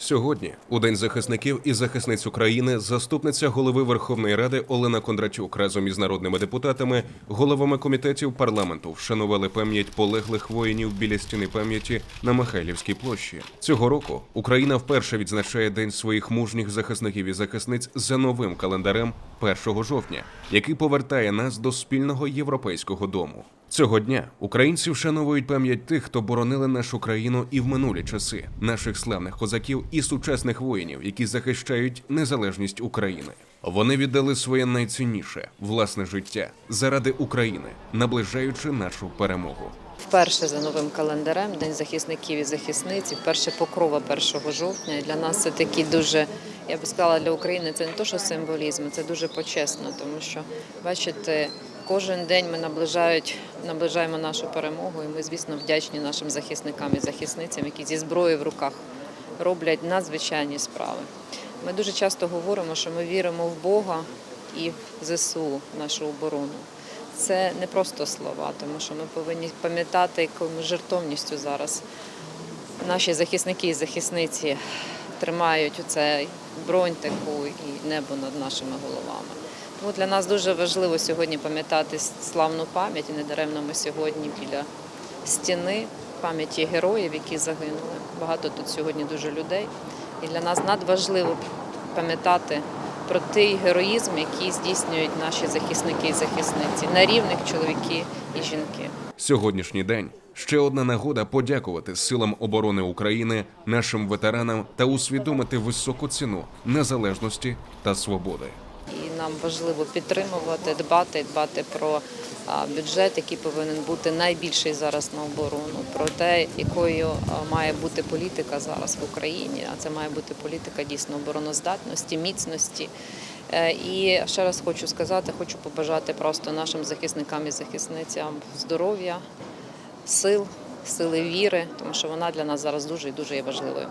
Сьогодні, у День захисників і захисниць України, заступниця голови Верховної Ради Олена Кондратюк разом із народними депутатами, головами комітетів парламенту вшанували пам'ять полеглих воїнів біля стіни пам'яті на Михайлівській площі. Цього року Україна вперше відзначає День своїх мужніх захисників і захисниць за новим календарем 1 жовтня, який повертає нас до спільного європейського дому. Цього дня українці вшановують пам'ять тих, хто боронили нашу країну і в минулі часи, наших славних козаків і сучасних воїнів, які захищають незалежність України. Вони віддали своє найцінніше власне життя заради України, наближаючи нашу перемогу. Вперше за новим календарем День захисників і захисниць, вперше покрова 1 жовтня. Для нас це такий дуже, я би сказала, для України це не то, що символізм, це дуже почесно, тому що бачите, кожен день ми наближають, наближаємо нашу перемогу, і ми, звісно, вдячні нашим захисникам і захисницям, які зі зброєю в руках роблять надзвичайні справи. Ми дуже часто говоримо, що ми віримо в Бога і в ЗСУ, в нашу оборону. Це не просто слова, тому що ми повинні пам'ятати, якою жертовністю зараз наші захисники і захисниці тримають оцей бронь таку і небо над нашими головами. Тому для нас дуже важливо сьогодні пам'ятати славну пам'ять, і недаремно ми сьогодні біля стіни пам'яті героїв, які загинули. Багато тут сьогодні дуже людей. І для нас надважливо пам'ятати про той героїзм, який здійснюють наші захисники і захисниці на рівних чоловіки і жінки. Сьогоднішній день ще одна нагода подякувати силам оборони України, нашим ветеранам та усвідомити високу ціну незалежності та свободи. Нам важливо підтримувати, дбати, дбати про бюджет, який повинен бути найбільший зараз на оборону, про те, якою має бути політика зараз в Україні. А це має бути політика дійсно обороноздатності, міцності. Е, І ще раз хочу сказати, хочу побажати просто нашим захисникам і захисницям здоров'я, сил, сили віри, тому що вона для нас зараз дуже і дуже є важливою.